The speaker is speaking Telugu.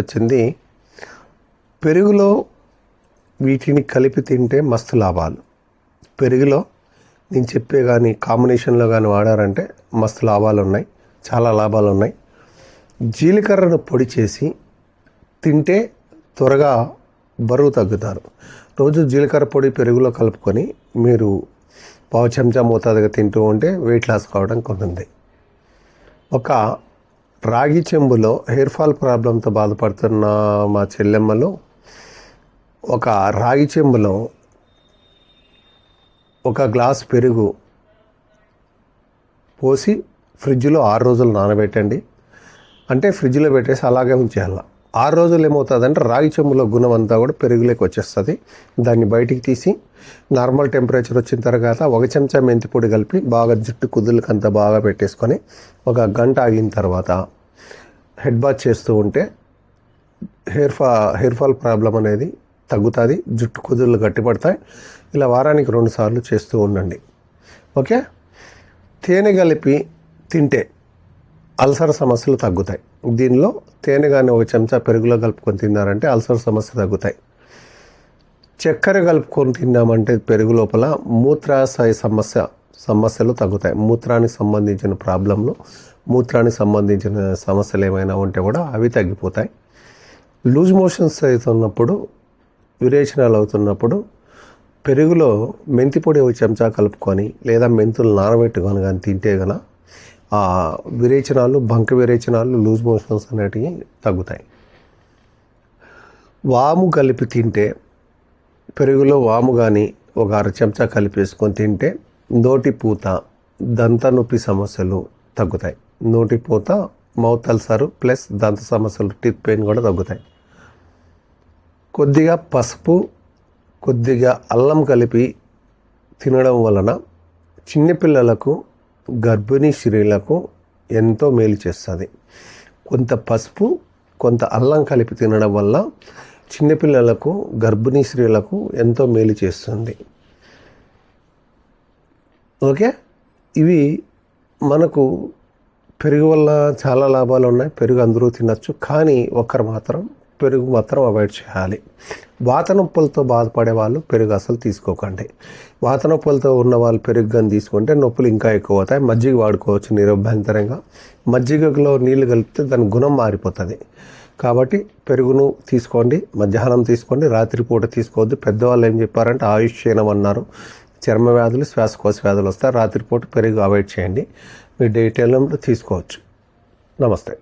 వచ్చింది పెరుగులో వీటిని కలిపి తింటే మస్తు లాభాలు. పెరుగులో నేను చెప్పే కానీ కాంబినేషన్లో కానీ వాడారంటే మస్తు లాభాలు ఉన్నాయి చాలా లాభాలు ఉన్నాయి జీలకర్రను పొడి చేసి తింటే త్వరగా బరువు తగ్గుతారు. రోజు జీలకర్ర పొడి పెరుగులో కలుపుకొని మీరు పావు చెంచా మోతాదుగా తింటూ ఉంటే వెయిట్ లాస్ కావడం కొంతుంది ఒక రాగి చెంబులో హెయిర్ ఫాల్ ప్రాబ్లంతో బాధపడుతున్న మా చెల్లెమ్మలు ఒక రాగి చెంబులో ఒక గ్లాస్ పెరుగు పోసి ఫ్రిడ్జ్లో ఆరు రోజులు నానబెట్టండి. అంటే ఫ్రిడ్జ్లో పెట్టేసి అలాగే ఉంచేయాల. ఆరు రోజులు ఏమవుతుందంటే రాగి చెంబులో గుణం అంతా కూడా పెరుగులోకి వచ్చేస్తుంది. దాన్ని బయటికి తీసి నార్మల్ టెంపరేచర్ వచ్చిన తర్వాత ఒక చెంచా మెంతి పొడి కలిపి బాగా జుట్టు కుదులకి అంతా బాగా పెట్టేసుకొని ఒక గంట ఆగిన తర్వాత హెడ్ బాత్ చేస్తూ ఉంటే హెయిర్ ఫా హెయిర్ ఫాల్ ప్రాబ్లం అనేది తగ్గుతుంది జుట్టు కుదుళ్ళు గట్టిపడతాయి. ఇలా వారానికి రెండు సార్లు చేస్తూ ఉండండి. ఓకే? తేనె కలిపి తింటే అల్సర్ సమస్యలు తగ్గుతాయి. దీనిలో తేనె కానీ ఒక చెంచా పెరుగులో కలుపుకొని తిన్నారంటే అల్సర్ సమస్య తగ్గుతాయి. చక్కెర కలుపుకొని తిన్నామంటే పెరుగు లోపల మూత్రాశయ సమస్య సమస్యలు తగ్గుతాయి. మూత్రానికి సంబంధించిన ప్రాబ్లంలు మూత్రానికి సంబంధించిన సమస్యలు ఏమైనా ఉంటే కూడా అవి తగ్గిపోతాయి. లూజ్ మోషన్స్ అవుతున్నప్పుడు విరేచనాలు అవుతున్నప్పుడు పెరుగులో మెంతి పొడి ఒక చెంచా కలుపుకొని లేదా మెంతులు నానబెట్టుకొని కానీ తింటే గన ఆ విరేచనాలు బంక విరేచనాలు లూజ్ మోషన్స్ అనేటివి తగ్గుతాయి. వాము కలిపి తింటే పెరుగులో వాము కానీ ఒక అర చెంచా కలిపేసుకొని తింటే నోటి పూత దంత నొప్పి సమస్యలు తగ్గుతాయి. నోటి పూత మౌత్ అల్సరు ప్లస్ దంత సమస్యలు టీత్ పెయిన్ కూడా తగ్గుతాయి. కొద్దిగా పసుపు కొద్దిగా అల్లం కలిపి తినడం వలన చిన్నపిల్లలకు గర్భిణీ స్త్రీలకు ఎంతో మేలు చేస్తుంది. కొంత పసుపు కొంత అల్లం కలిపి తినడం వల్ల చిన్నపిల్లలకు గర్భిణీ స్త్రీలకు ఎంతో మేలు చేస్తుంది. ఓకే? ఇవి మనకు పెరుగు వల్ల చాలా లాభాలు ఉన్నాయి. పెరుగు అందరూ తినచ్చు. కానీ ఒక్కరు మాత్రం పెరుగు మాత్రం అవాయిడ్ చేయాలి. వాత నొప్పులతో బాధపడే వాళ్ళు పెరుగు అసలు తీసుకోకండి. వాత నొప్పులతో ఉన్న వాళ్ళు పెరుగు కానీ తీసుకుంటే నొప్పులు ఇంకా ఎక్కువ అవుతాయి మజ్జిగ వాడుకోవచ్చు నిరభ్యంతరంగా. మజ్జిగలో నీళ్ళు కలిపితే దాని గుణం మారిపోతుంది. కాబట్టి పెరుగును తీసుకోండి. మధ్యాహ్నం తీసుకోండి. రాత్రిపూట తీసుకోవద్దు. పెద్దవాళ్ళు ఏం చెప్పారంటే ఆయుష్ క్షీణం అన్నారు. చర్మ వ్యాధులు శ్వాసకోశ వ్యాధులు వస్తాయి. రాత్రిపూట పెరుగు అవాయిడ్ చేయండి. మీ డైట్ తీసుకోవచ్చు. నమస్తే.